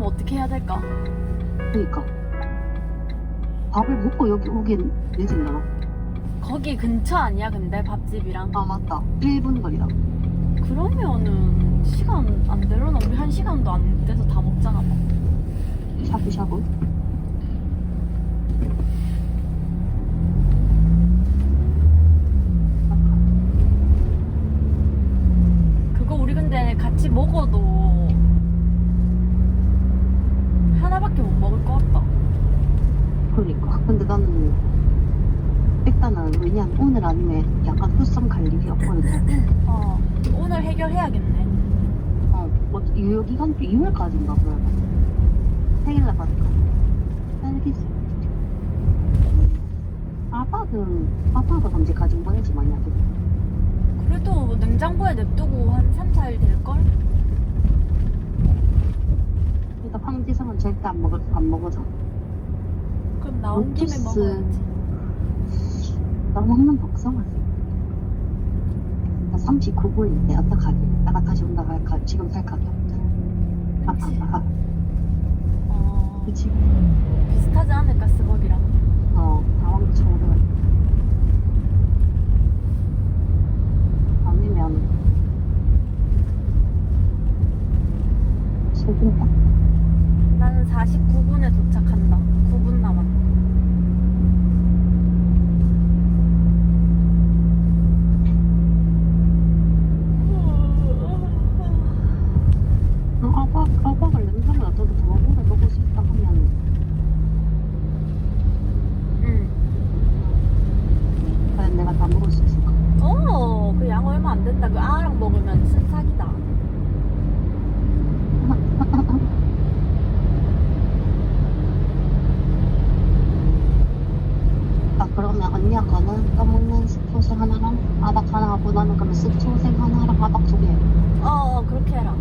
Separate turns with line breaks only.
그럼 어떻게 해야 될까?
그러니까. 밥을 먹고 여기 오긴 늦은가?
거기 근처 아니야 근데? 밥집이랑?
아 맞다. 1분 거리다.
그러면은 시간 안 되려나? 우리 한 시간도 안 돼서 다 먹잖아 뭐.
샤브샤브
그거 우리 근데 같이 먹어도 하나밖에 못 먹을 것 같다
그러니까 근데 나는 일단은 왜냐면 오늘 아니면 약간 후성 갈 일이 없거든
어 오늘 해결해야겠네
어, 뭐 유효 기간도 2월까지인가 그러면 생일날 받을까? 알겠어. 아빠는 아빠가 언제 가진 보내지 만약에
그래도 냉장고에 냅두고 한 3, 4일 될걸?
일단 황지성은 절대 안 먹을 안 먹어서
그럼 나온 김에
옥수수.
먹어야지
복숭아 나 39불인데 어떡하지? 나가 다시 온다 갈까? 지금 살 가격 아,
그치?
아, 아,
어
그치?
비슷하지 않을까 스벅이랑
어, 다왕 초를 아니면 소금빵
나는 49분에 도착한다 9분 남았다
어, 아빠, 아빠가 냄새가 나도 더 오래 먹을 수 있다 하면
응.
과연 내가 다 먹을 수 있을까?
어, 그 양 얼마 안 된다. 그 아랑 먹으면 순삭이다.
아 거는 떠먹는 스포츠 하나랑 아박 하나 하고 나는 그러면 습초생 하나랑 아박 두 개
어, 어, 그렇게 해라.